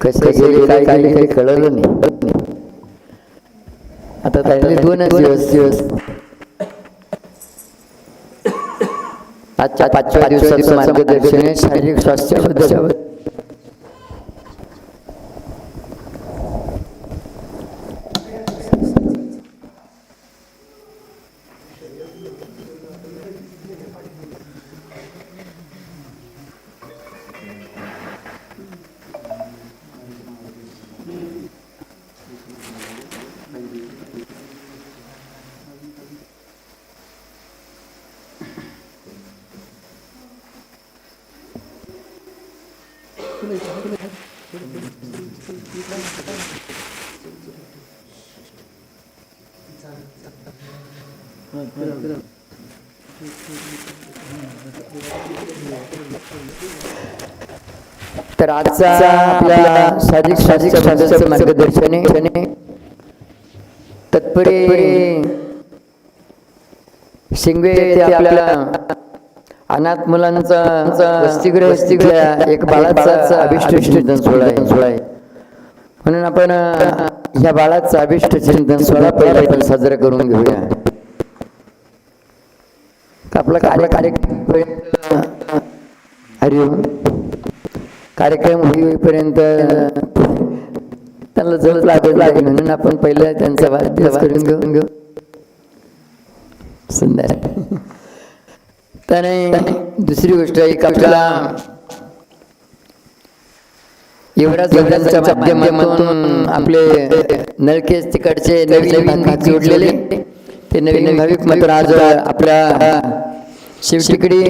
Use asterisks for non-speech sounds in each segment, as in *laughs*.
कसे गेले काय गेले काही कळलं नाही. आता त्यांनी दोनच दिवस. दिवस. आजच्या पाचव्या दिवसाचं मार्गदर्शन शारीरिक स्वास्थ्याबद्दल. तर आजचा आपल्या शारीरिक शारीरिक मार्गदर्शन आहे तत्परे शिंगवे आपल्याला अनाथ मुलांचा वसतिगृह एक बाळाचा अभिष्ट चिंतन सोहळा सोहळा आहे. म्हणून आपण या ह्या बाळाचा अभिष्ट चिंतन सोहळा पहिला आपण साजरा करून घेऊया. आपला कार्य कार्यक्रम हरिओम कार्यक्रम होईपर्यंत त्यांना जवळ लागत लागेल म्हणून आपण पहिलं त्यांचा वाढदिवस करून घेऊन घेऊ सुंदर त्याने दुसरी गोष्ट एक आपल्याला एवढ्याच माध्यमातून आपले नळकेस तिकडचे नवीन नवीन भाग जोडलेले. ते नवीन भाविक मात्र आज आपल्या शिवशिकडी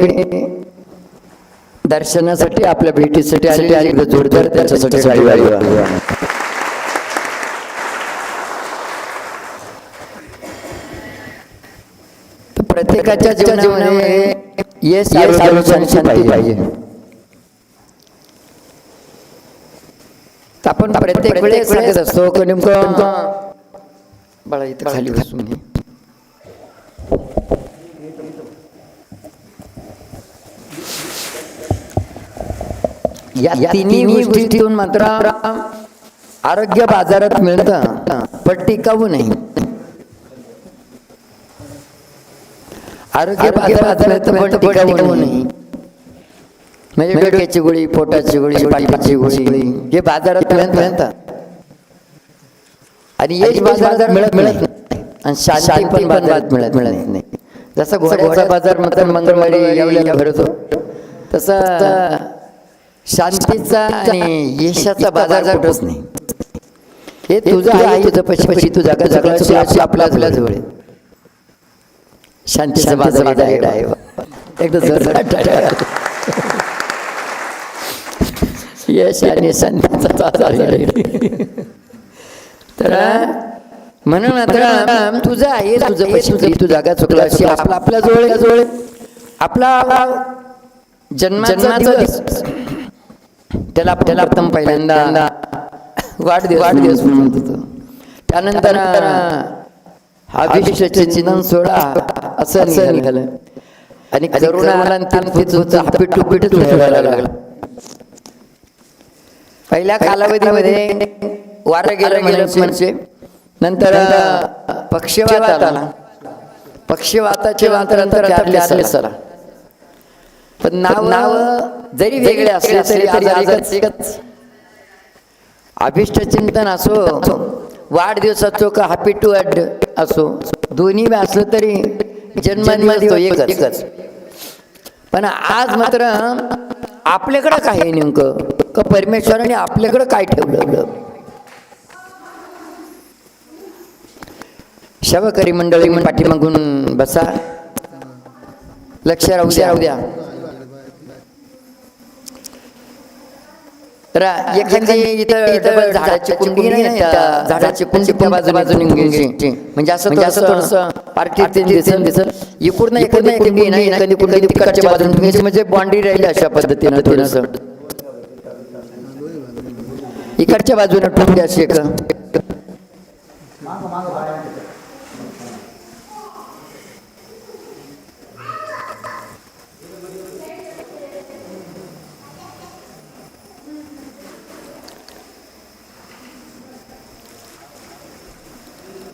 दर्शनासाठी आपल्या भेटीसाठी आलेले आणि जोरदार त्याच्यासाठी प्रत्येकाच्या जीवनामध्ये शांती पाहिजे. आपण प्रत्येक वेळेस सांगत असतो की नेमकं बाळा इथं खाली बसून. या तिन्ही गोष्टीतून मात्र आरोग्य बाजारात मिळतं पण टिकावू नाही. आरोग्य बाजारात मिळतं पण टिकावू नाही. म्हणजे डोक्याची गोळी पोटाची गोळी पाठीची गोळी. हे बाजारात मिळत मिळतं आणि यश बाजारात मिळत मिळत नाही. आणि शांती पण बाजारात मिळत मिळत नाही. जसं घोड्याचा बाजार मात्र मंगळवारी भरतो तसं शांतीचा आणि यशाचा बाजार कुठंच नाही. हे तुझं आहे तुझं तुझा का जगला तुझ्या आपल्या आपल्या जवळ आहे. शांतीचा बाजार आहे आहे एकदा जर *laughs* यश आणि शांतीचा बाजार आहे. तर म्हणून मात्र तुझं आहे तुझं पशी तू जागा चुकला अशी आपला आपल्या जवळ जवळ आपला जन्माचा दिवस. त्याला त्याला प्रथम पहिल्यांदा वाढदिवस वाढदिवस म्हणून त्यानंतर अभिषेक चिंतन सोडा. असं निघालं आणि लागला. पहिल्या कालावधीमध्ये वारं गेलं म्हणजे म्हणजे नंतर पक्षवात आला पक्षवाताचे नंतर चारले सरा पण नाव नाव जरी वेगळे असले तरी तरी एकच. अभिष्ट चिंतन असो वाढदिवसाचो का हॅपी टू ॲड असो दोन्ही असलं तरी जन्मदिवस तो एकच. पण आज मात्र आपल्याकडं काय आहे नेमकं? का परमेश्वराने आपल्याकडं काय ठेवलं? शवकरी मंडळी पाठीमागून बसा. लक्ष राहू द्या. राहू द्या. झाडाची कुंडी झाडाची कुंडी बाजू बाजूने म्हणजे असं म्हणजे असं थोडंसं पार्टी दिसन इकडून इकडून नाही कधी कुठे म्हणजे बॉन्डी राहिली अशा पद्धतीनं थोडंसं. इकडच्या बाजूने ठेवली अशी एक.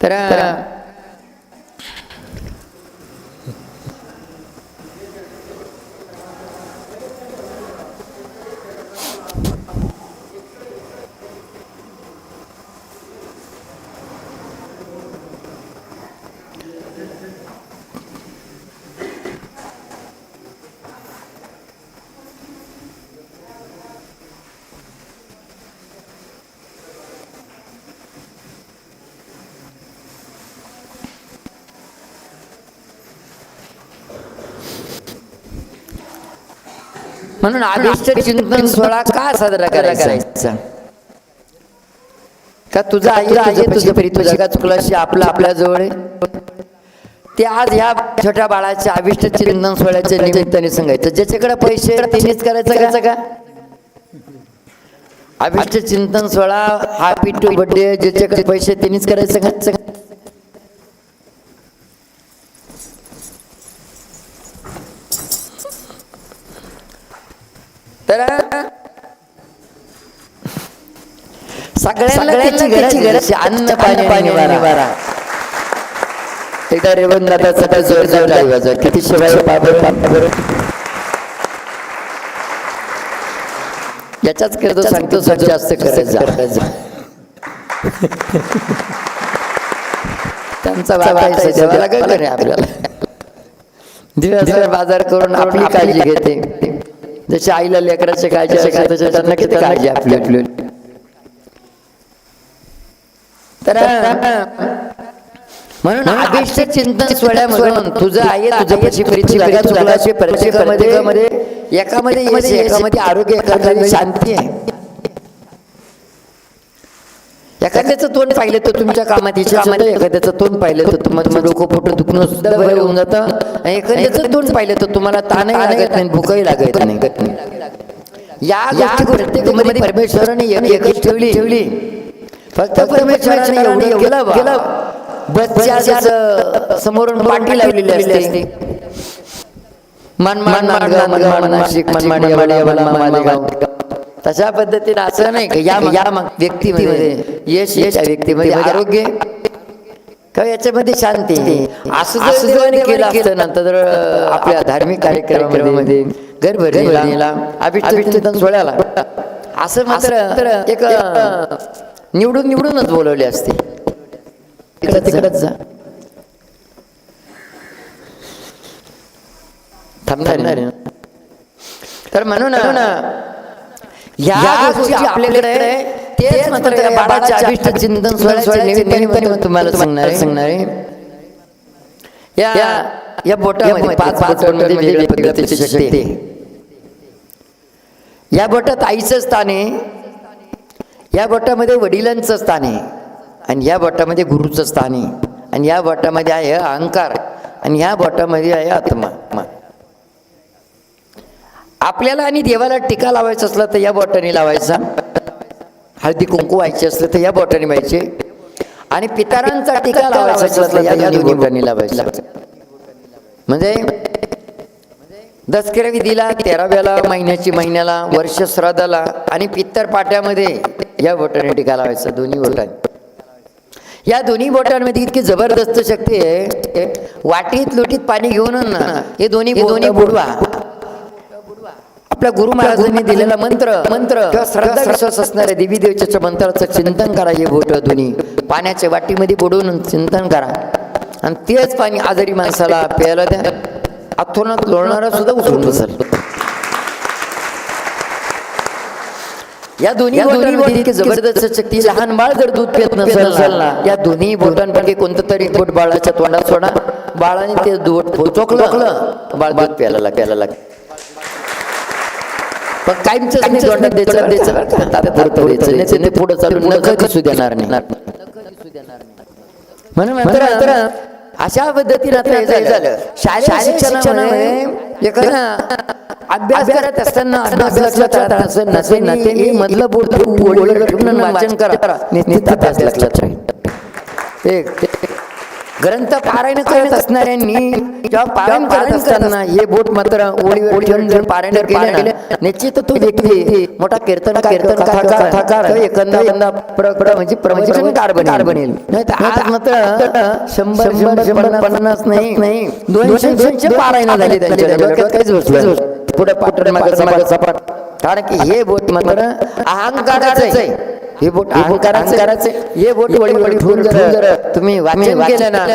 तर म्हणून आदिष्ट चिंतन सोहळा का साजरा करायचा? का तुझा आई आहे तुझं परी तुझं का चुकलं अशी आपलं आपल्या जवळ आहे? ते आज ह्या छोट्या बाळाच्या अभिष्ट चिंतन सोहळ्याच्या निमित्ताने सांगायचं. ज्याच्याकडे पैसे त्यांनीच करायचं करायचं का? अभिष्ट चिंतन सोहळा हॅपी टू बर्थडे ज्याच्याकडे पैसे त्यांनीच करायचं का? तर गरज अन्न पाणी पाणी निवारा. एकदा रेवंदाचा जोर जोर लावायचा किती शिवाय बाबर याच्याच करतो सांगतो जास्त करायचं त्यांचा वाटायचं करे आपल्याला दिवसभर बाजार करून आपली काळजी घेते. जशी आईला लेकराची काळजी त्यांना किती काळजी आपली आपली तर म्हणून अभिष्ट चिंतन सोहळ्यामधून तुझं आहे तुझं पशी परिचय प्रत्येकामध्ये एकामध्ये एकामध्ये आरोग्य एकामध्ये शांती आहे एखाद्याचं तोंड पाहिलं तर तुमच्या कामात एखाद्याचं तोंड पाहिलं तर तुम्हाला डोकं पोटं दुखणं सुद्धा बरं होऊन जातं आणि एखाद्याचं तोंड पाहिलं तर तुम्हाला ताणही लागत नाही भूकही लागत नाही या गोष्टी प्रत्येकामध्ये परमेश्वराने एक एकच ठेवली ठेवली फक्त परमेश्वराने एवढं केलं केलं समोरून पाठी लावलेली असते मन मन मन ग मन मन नाशिक मन मन तशा पद्धतीने असं नाही का या या व्यक्तीमध्ये यश यश या व्यक्तीमध्ये आरोग्य का याच्यामध्ये शांती. असं केलं असतं ना तर आपल्या धार्मिक कार्यक्रमामध्ये गर्भधनीला अभिष्ट सोहळ्याला. असं मात्र एक निवडून निवडूनच बोलवले असते. तिकडे तिकडच जा. थांबणार ना? तर म्हणून या गोष्टी आपल्याकडे तेच मात्र त्या बाळाच्या अभिष्ट चिंतन सोहळ्याच्या निमित्ताने तुम्हाला सांगणार आहे सांगणार. आहे या या बोटामध्ये पाच पाच बोटांमध्ये वेगवेगळ्या पद्धतीची शक्ती. आहे. या बोटात आईचं स्थान आहे. या बोटामध्ये वडिलांचं स्थान आहे. आणि या बोटामध्ये गुरुचं स्थान आहे. आणि या बोटामध्ये आहे अहंकार. आणि या बोटामध्ये आहे आत्मा. आपल्याला आणि देवाला टीका लावायचं असलं तर या बोटाने लावायचा. हळदी कुंकू व्हायचे असलं तर या बोटाने व्हायचे. आणि पितारांचा टीका लावायचा असला तर या दोन्ही बोटाने लावायचा. म्हणजे दसकऱ्या विधीला तेराव्याला महिन्याची महिन्याला वर्ष श्राद्धाला आणि पित्तर पाट्यामध्ये या बोटाने टीका लावायचा दोन्ही बोटाने. या दोन्ही बोटांमध्ये इतकी जबरदस्त शक्ती आहे वाटीत लोटीत पाणी घेऊन ना. हे दोन्ही दोन्ही बुडवा. आपल्या गुरु महाराजांनी दिलेला मंत्र मंत्र किंवा श्रद्धा विश्वास असणाऱ्या देवी देवच्या मंत्राचं चिंतन करा हे बोट दोन्ही पाण्याच्या वाटीमध्ये बुडवून चिंतन करा. आणि तेच पाणी आजारी माणसाला प्यायला द्या. अथोनात लोळणारा सुद्धा उचलून बसल. या दोन्ही इतकी जबरदस्त शक्ती लहान बाळ जर दूध पित नसेल ना या दोन्ही बोटांपैकी कोणतं तरी बोट बाळाच्या तोंडात सोडा. बाळाने ते दूध चोकलं बाळ दूध प्यायला प्यायला लाग पण कायमच तोंडात द्यायचं द्यायचं बरं का? तात्पुरतं द्यायचं नाही तर ते पुढं चालून नख दिसू देणार नाही. म्हणून अशा पद्धतीने आता हे झालं. शालेय अभ्यास करत असताना अभ्यास लक्षात असेल नसेल ना मधलं ठेवून वाचन करा. निश्चित अभ्यास लक्षात राहील एक ग्रंथ पारायण करत असणाऱ्यांनी जेव्हा पारायण करत असताना हे बोट मात्र ओळीवर ठेवून जर पारायण केले ना निश्चित तो व्यक्ती मोठा कीर्तन कीर्तन कथाकार एकंदा म्हणजे प्रवचनकार बनेल. आज मात्र शंभर शंभर पन्नास नाही. दोनशे दोनशे पारायण झाले त्यांच्या डोक्यात काहीच बसलं पुढे मागे सपाट. कारण की हे बोट मात्र अहंकाराचं आहे. हे बोट अहंकाराचं करायचं हे बोट वळी ठेवून जर तुम्ही वाचन केलं ना.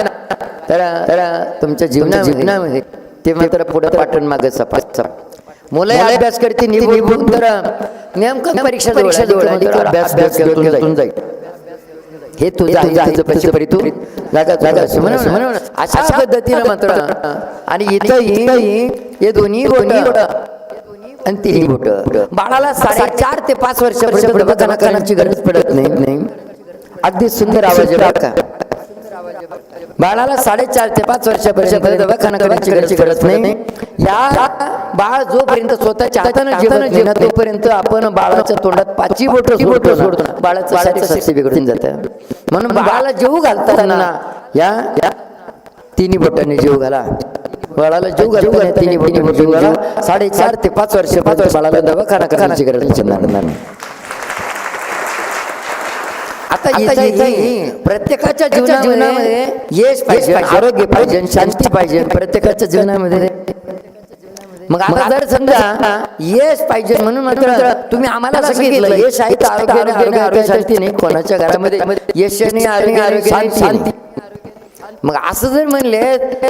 तर तर तुमच्या जीवना जीवनामध्ये ते मात्र पुढे पाठवून मागे सपाट मुलं अभ्यास करते निवडून तर नेमकं परीक्षा परीक्षा जवळ अभ्यास जाईल. हे तुझं आहे तुझं पैसे परी तू जागा जागा असं म्हणून. म्हणून. अशा पद्धतीनं मात्र आणि इथंही हे दोन्ही आणि तिन्ही बोट बाळाला साडेचार ते पाच वर्षापर्यंत दवाखान्याची गरज पडत नाही. नाही. अगदी सुंदर आवाज का बाळाला साडेचार ते पाच वर्षापर्यंत दवाखाना करायची गरज गरज नाही. या बाळ जोपर्यंत स्वतःच्या हातानं जेवण जेवण तोपर्यंत आपण बाळाच्या तोंडात पाचही बोट बोट सोडतो बाळाचं स्वास्थ्य बिघडून जातं. म्हणून बाळाला जेव घालताना या या तिन्ही बोटांनी जीव घाला. बाळाला जीव घालताना तिन्ही बोटांनी जीव घाला साडेचार ते पाच वर्ष पाच वर्ष बाळाला दवाखाना करायची गरज नाही. आता प्रत्येकाच्या जीवनामध्ये यश पाहिजे आरोग्य पाहिजे शांती पाहिजे प्रत्येकाच्या जीवनामध्ये. मग आता जर समजा यश पाहिजे म्हणून मात्र तुम्ही आम्हाला सांगितलं यश आहे आरोग्य आरोग्य शांती नाही. कोणाच्या घरामध्ये यश नाही आरोग्य आरोग्य शांती मग असं जर म्हणले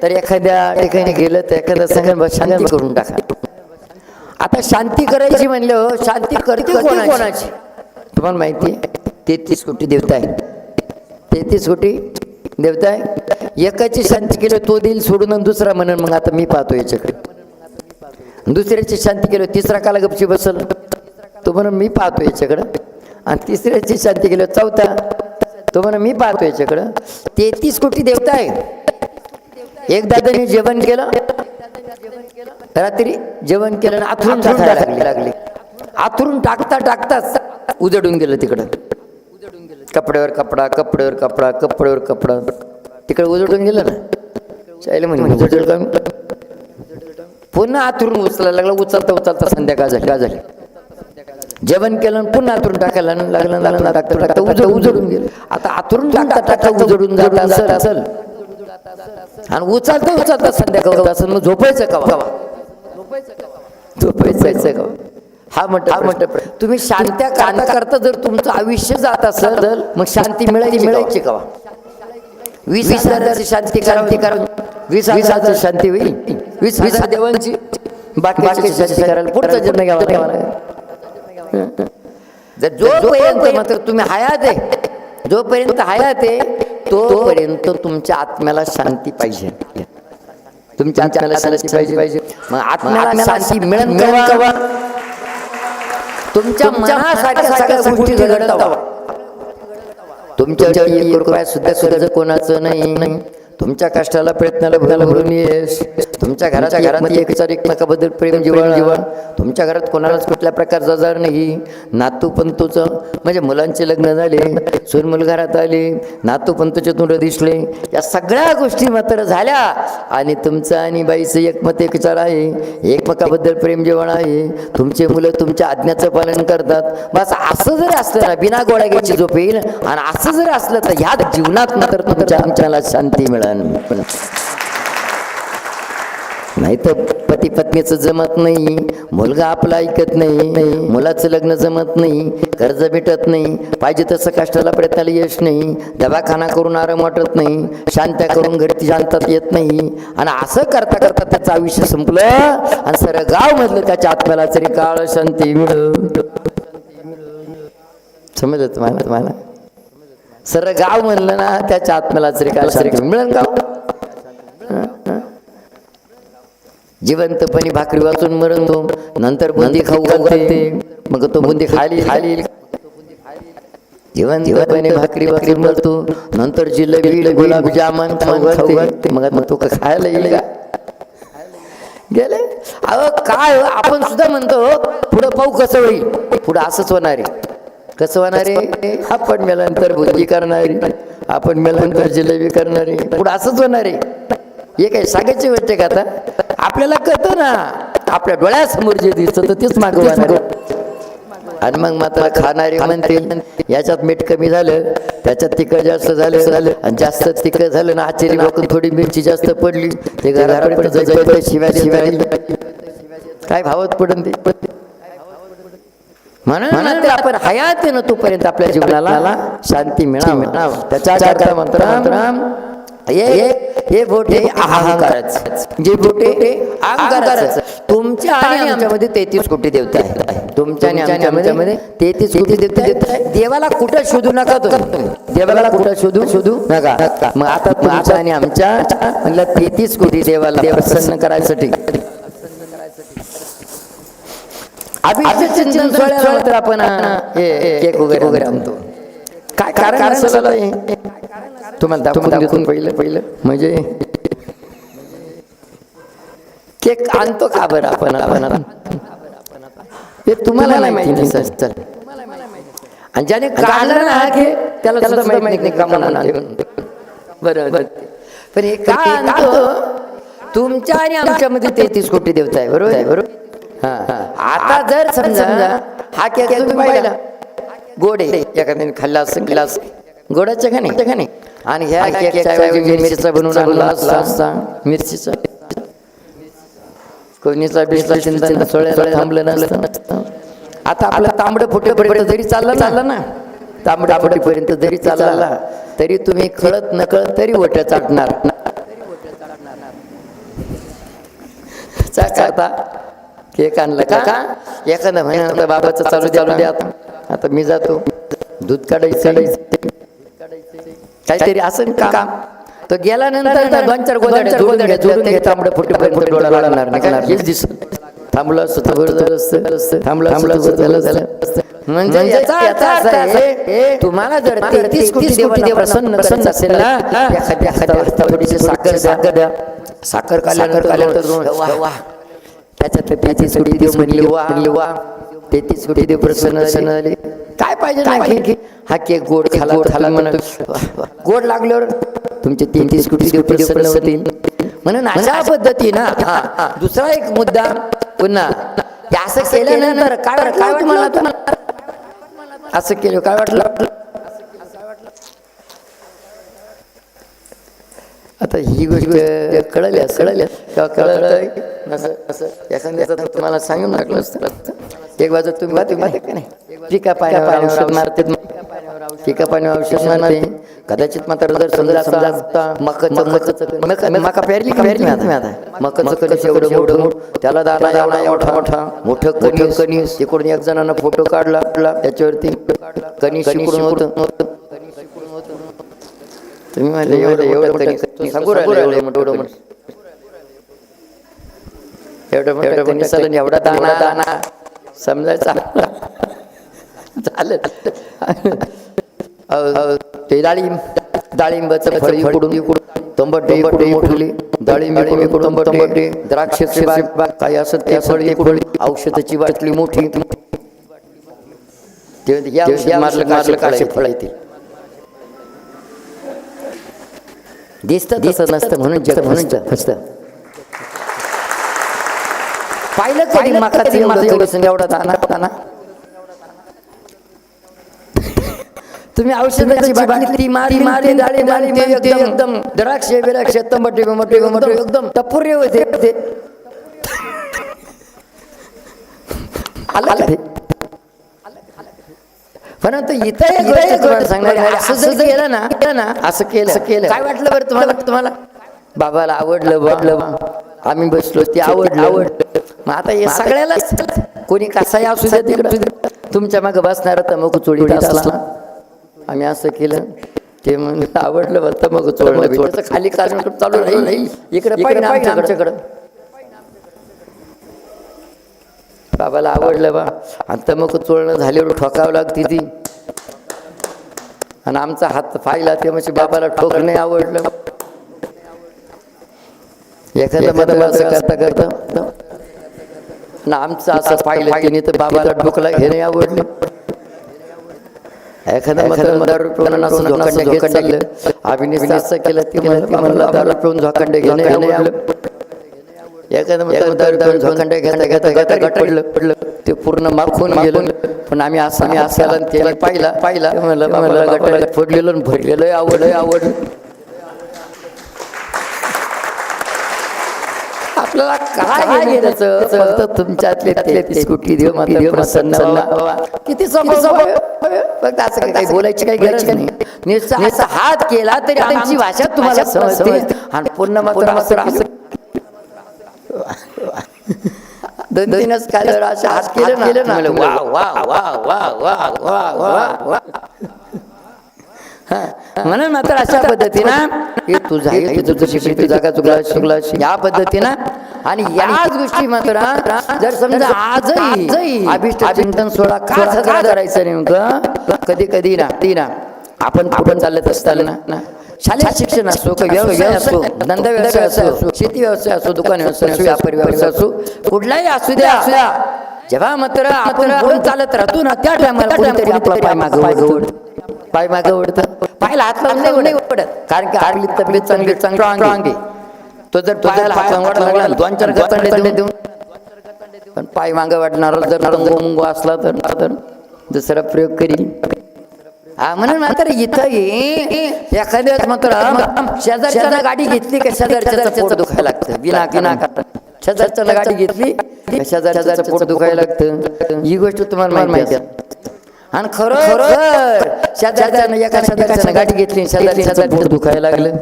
तर एखाद्या ठिकाणी गेलं तर एखाद्या संघ शांती करून टाका. आता शांती करायची म्हणलं हो, शांती करते कोणाची? तुम्हाला माहिती तेहतीस कोटी देवता आहे. तेहतीस कोटी देवता आहे. एकाची शांती केलं तो देईल सोडून आणि दुसरा म्हणून मग आता मी पाहतो याच्याकडे. दुसऱ्याची शांती केलं तिसरा काला गपची बसल. तो म्हणून मी पाहतो याच्याकडं. आणि तिसऱ्याची शांती केलं चौथा तो म्हणून मी पाहतो याच्याकडं. तेहतीस कोटी देवता आहे एक दादाने जेवण केलं. रात्री जेवण केलं आथरून टाकायला लागली लागली. आथरून टाकता टाकताच उजडून गेलं तिकडं. कपड्यावर कपडा कपड्यावर कपडा कपड्यावर कपडा. तिकडे उजडून गेलं ना. चायला म्हणे उजडल का? पुन्हा आतरून उचलायला लागला. उचलता उचलता संध्याकाळ झाली काय झाली. जेवण केलं पुन्हा आतरून टाकायला लागलं लागलं टाकता टाकता उजड उजडून गेलं. आता आतरून टाकता टाकता उजडून जात असेल असेल आणि उचलता उचलता संध्याकाळ असेल मग झोपायचं का कवा? झोपायचं का हा म्हणत हा म्हणत तुम्ही शांत्या करता करता जर तुमचं आयुष्य जात असेल तर मग शांती मिळायची मिळायची का वीस वीस हजाराची शांती शांती करा वीस हजाराची शांती होईल. वीस वीस देवांची बाकी शांती करायला पुढचा जन्म घ्यावा घ्यावा जर जोपर्यंत मात्र तुम्ही हयात आहे जोपर्यंत हयात आहे तोपर्यंत तुमच्या आत्म्याला शांती पाहिजे. तुमच्या आत्म्याला शांती पाहिजे. पाहिजे. मग आत्म्याला शांती केव्हा? तुमच्या मनासारख्या सगळ्या गोष्टी घडत तुमच्या सुद्धा कर्ज कोणाचं नाही. तुमच्या कष्टाला प्रयत्नाला भरायला भरून यश तुमच्या घराच्या घरात एकचार एकमेकाबद्दल प्रेम जीवन जीवन तुमच्या घरात कोणालाच कुठल्या प्रकारचा आजार नाही. नातू पंतूचं म्हणजे मुलांचे लग्न झाले सूनमुल घरात आले नातू पंतूचे तोंड दिसले. या सगळ्या गोष्टी मात्र झाल्या. आणि तुमचं आणि बाईचं एकमत एक विचार आहे. एकमेकाबद्दल प्रेम जीवन आहे. तुमचे मुलं तुमच्या आज्ञाचं पालन करतात. बस असं जर असलं ना बिना गोळ्या घ्यायची झोप येईल. आणि असं जर असलं तर ह्या जीवनात मात्र तुमच्या आमच्याला शांती मिळेल. नाही तर पती पत्नीचं जमत नाही. मुलगा आपला ऐकत नाही. मुलाचं लग्न जमत नाही. कर्ज भेटत नाही. पाहिजे तसं कष्टाला प्रयत्नाला यश नाही. दवाखाना करून आराम वाटत नाही. शांत्या करून घरी शांतात येत नाही. आणि असं करता करता त्याचं आयुष्य संपलं आणि सर गाव मधलं त्याच्या आत्म्याला तरी काळ शांती मिळ. समजलं तुम्हाला? तुम्हाला? सर गाव म्हणलं ना त्याच्या आत्म्याला तरी काय शांती मिळेल गाव जिवंतपणी भाकरी वाचून मरण तो. नंतर बुंदी खाऊ घालते. मग तो बुंदी खाली खाली. जिवंतपणे भाकरी वाचून मरतो नंतर जिलेबी गुलाबजामन घालते. मग मग तो खायला येईल का गेले? अहो काय हो, आपण सुद्धा म्हणतो पुढं पाहू कसं होईल. पुढं असंच होणार आहे. कसं होणार आहे? आपण मेल्यानंतर बुद्धी करणारी आपण मेल्यानंतर जिलेबी करणारे पुढं असंच होणार आहे. हे काही सांगायची गोष्ट आहे का आता? आपल्याला कळतं ना. आपल्या डोळ्यासमोर जे दिसतं तर तेच मागवणार आणि मग मात्र खाणारे म्हणतील याच्यात मीठ कमी झालं त्याच्यात तिखट जास्त झालं झालं आणि जास्त तिखट झालं ना आश्चर्य बघून थोडी मिरची जास्त पडली ते घरापर्यंत जाईपर्यंत शिव्या शिव्या काय भावत पडून ते? म्हणून म्हणते आपण हयात ना तोपर्यंत आपल्या जीवनाला शांती मिळावं. त्याच्या मंत्र हे बोटे अहंकाराचं. जे बोटे अहंकाराचं तुमच्या आणि आमच्यामध्ये तेहतीस कोटी देवता आहे तुमच्या आणि आमच्यामध्ये तेहतीस कोटी देवता आहे देवाला कुठं शोधू नका तुम्ही. देवाला कुठं शोधू शोधू नका. मग आता तुमच्या आणि आमच्या म्हणलं तेहतीस कोटी देवाला प्रसन्न करायसाठी. अभिषेक चिंतन सोहळ्याला तर आपण केक वगैरे वगैरे आणतो. काय कारण असेल हे? तुम्हाला दाखवून पहिलं पहिलं. म्हणजे केक आणतो का बरं आपण? आपण हे तुम्हाला नाही माहिती सर चल आणि ज्याने काढलं ना हा केक त्याला सुद्धा माहिती नाही का म्हणून बरं बरं. पण हे का आणतो तुमच्या आणि आमच्यामध्ये तेहतीस कोटी देवता आहे बरोबर? आहे बरोबर. हा आता जर समजा हा केक तुम्ही पाहिला. गोड एखाद्याने खाल्ला असेल खाल्ला असेल गोडाचं का नाही का नाही आणि ह्या मिरचीचा बनवून आणला असता. मिरचीचा कोणीचा बिसला चिंतन सोळ्याला थांबलं नसतं. आता आपला तांबडं फुटेपर्यंत जरी चाललं चाललं ना. तांबडा फुटेपर्यंत जरी चालला तरी तुम्ही कळत नकळत तरी वट चाटणार. करता केक आणलं का? एखादं महिना बाबाचं चालू द्या द्या आता मी जातो. दूध काढायचं काहीतरी असं काम तो गेल्यानंतर दोन चार गोदड्या जोडून फुटेपर्यंत डोळा लागणार नाही. का हेच दिसत थांबलं असतं तर बरं झालं थांबलं थांबलं म्हणजे आहे तुम्हाला जर तेहतीस कोटी देवाला प्रसन्न प्रसन्न असेल ना एखाद्या एखाद्या साखर साखर द्या. साखर काल्यानंतर त्याच्यात तेहतीस कोटी देव म्हणले वा. म्हणले वा. तेहतीस कोटी देव प्रसन्न प्रसन्न झाले. काय पाहिजे नाही की हा केक गोड खाला खाला म्हणून गोड लागल्यावर तुमचे तेहतीस कोटी देव प्रसन्न होतील. म्हणून अशा पद्धतीनं *laughs* दुसरा एक मुद्दा पुन्हा. असं केल्यानंतर काय काय तुम्हाला असं केलं. काय वाटलं? आता ही गोष्ट कळल्या कळल्या. किंवा कळलं? असं असं एखाद्याचं तुम्हाला सांगून टाकलं असतं. एक बाजू तुम्ही माहिती का नाही? पिका पाण्यावर औषध मारते. पिका पाण्यावर औषध मारते. कदाचित मात्र जर समजा समजा मकाचं मकाचं मका पेरली का पेरली आता? आता. मकाचं कणीस एवढं एवढं मोठं त्याला दाना एवढा एवढा मोठा मोठं कणीस. कणीस. इकडून एक जणांना फोटो काढला त्याच्यावरती कणीस इकडून होतं. तुम्ही म्हणले एवढं सांगू राहिले मोठं एवढं मोठं एवढं मोठं एवढा दाना दाना समजायचा ते डाळिंब डाळिंबाचं फळ तंबटे मोठली डाळिंब इकडून तंबटे बाग काही असं ते फळ औषधाची बाटली मोठी ते या मारलं मारलं का असे फळ येतील दिसतं दिसत नसतं म्हणून जग म्हणून फसतं पाहिलं कधी मकाचं एवढं एवढं एवढा दाना तुम्ही औषधाची बाटली? ती मारी मारी डाळी ते एकदम. द्राक्ष बिराक्ष तंबटे बिमटे बिमटे एकदम. टपुरे होते. ते आलं. ते परंतु इथं एक गोष्ट तुम्हाला सांगणार आहे. असं जर केलं ना केलं ना असं केलं. असं केलं. काय वाटलं बरं तुम्हाला? तुम्हाला बाबाला आवडलं वाटलं आम्ही बसलो ते आवडलं. आवडलं. मग आता हे सगळ्यालाच कोणी कसाही असू द्या तिकडं. तुमच्या मागं बसणार तमकू चोळीत असला. आम्ही असं केलं. ते म्हणून आवडलं बरं तमकू चोळलं. त्याचं खाली कारण चालू राहील? इकडे पाहिजे आमच्याकडं. बाबाला आवडलं बा. आणि तमक चोळणं झाल्यावर ठोकावं लागते ती. आणि आमचा हात पाहिला ते म्हणजे बाबाला ठोक नाही आवडलं. एखादं मध्ये असं करता करता आणि आमचं असं पाहिलं की नाही तर बाबाला ठोकला हे नाही आवडलं. एखादं झोकांडे घेत चाललं. अभिनेता असं केलं ते म्हणलं म्हणलं दारू पिऊन झोकांडे घेणं आवडलं. पडलं पडलं ते पूर्ण माखून गेलं पण आम्ही असं आम्ही असं आलं आणि त्याने पाहिला पाहिला ते म्हणलं म्हणलं गट फोडलेलं भरलेलं आवड आवड आपल्याला काय फक्त तुमच्यातले तेहतीस कोटी देव मात्र प्रसन्न व्हावा. किती फक्त असं काही बोलायची काही गरज नाही नुसता हात केला तरी आमची भाषा तुम्हाला समजते आणि पुन्हा मात्र असं असं दोन तीनच काय असे हात केले केले ना वा वा वा वा वा वा वा वा हा. म्हणून मात्र अशा पद्धतीनं हे तुझा हे तुझं तुझी शिकली जागा चुकला चुकला या पद्धतीनं आणि याच गोष्टी मात्र जर समजा आजही अभिष्ट चिंतन सोडा का साजरा करायचं नेमकं कधी कधी ना ती ना आपण पुढे चालत असताना ना शालेय शिक्षण असो का व्यवसाय असो धंदा व्यवसाय असो शेती व्यवसाय असो दुकान व्यवसाय असो व्यापारी व्यवसाय असो कुठलाही असू द्या असू द्या. जेव्हा मात्र आपण चालत राहतो ना त्या टायमाला आपला पाय मागे ओढ पाय मागे ओढतं पायला हात लावून नाही ओढत कारण की आपली तब्येत चांगली चांगली आहे. तो जर पायाला हात लावून लागला, दोन चार गचंडे देऊन पण पाय मागे वाटणार जर मुंगो असला तर दुसरा प्रयोग करील म्हणून मात्र इथं एखाद्या मात्र शेजारच्या गाडी घेतली का शेजारच्या पोट दुखायला लागतं? बिना बिना शेजारच्या गाडी घेतली शेजारच्या पोट दुखायला लागतं? ही गोष्ट तुम्हाला माहिती आहे आणि खरं खरं शेजारच्यानं एका शेजारच्यानं गाडी घेतली शेजारी शेजारी पोट दुखायला लागलं.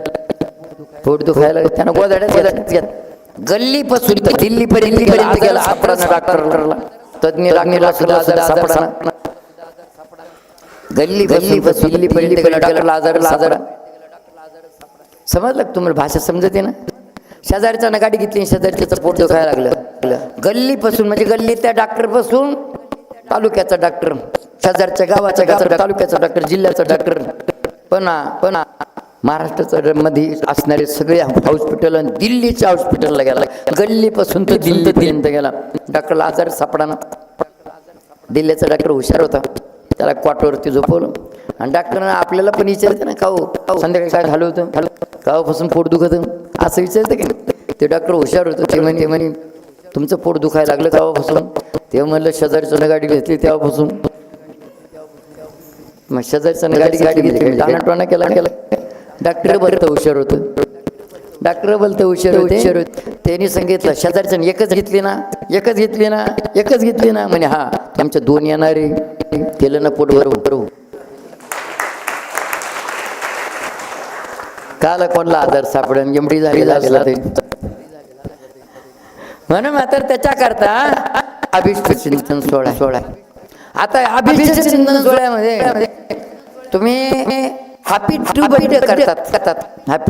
पोट दुखायला लागलं. त्यानं गोदाड्यात गोदाड्यात गल्ली पासून दिल्ली पर्यंत गेला डॉक्टरला तज्ञ सुद्धा आजार सापडाना. गल्ली गल्ली पासून दिल्ली पर्यंत गेला डॉक्टरला आजार आजार समजलं तुम्हाला? भाषा समजते ना? शेजारच्या गाडी घेतली शेजारच्याचं पोट दुखायला लागलं. गल्ली पासून म्हणजे गल्ली त्या डॉक्टरपासून तालुक्याचा डॉक्टर शेजारच्या गावाचा गावाचा तालुक्याचा डॉक्टर जिल्ह्याचा डॉक्टर. पण पण महाराष्ट्राच्या मध्ये असणारे सगळे हॉस्पिटल आणि दिल्लीच्या हॉस्पिटलला गेला. गल्लीपासून तो दिल्लीपर्यंत गेला. डॉक्टरला आजार सापडाना दिल्लीचा डॉक्टर हुशार होता. त्याला क्वाटवरती झोपवलं. आणि डॉक्टरनं आपल्याला पण विचारते ना का हो संध्याकाळी काय झालं होतं? कावापासून पोट दुखत असं विचारतं की ते डॉक्टर हुशार होतं. ते म्हणे म्हणे तुमचं पोट दुखायला लागलं कावापासून ते म्हणलं शेजारचं गाडी घेतली तेव्हापासून. मग शेजारचं गाडी गाडी घेतली. केला केला. डॉक्टर बरं हुशार होतं. डॉक्टर बोलतं हुशार हुशार होते. त्यांनी सांगितलं शेजारचं एकच घेतली ना एकच घेतली ना एकच घेतली ना. म्हणे हा आमच्या दोन येणारे केलं ना पोट बरोबर बरोबर काल कोणला आजार सापडन? एमडी झाली झालेला म्हणून मात्र त्याच्याकरता अभिष्ट चिंतन सोळा सोळा आता अभिष्ट चिंतन सोहळ्यामध्ये तुम्ही हॅपी टू बर्थडे करतात. करतात. हॅपी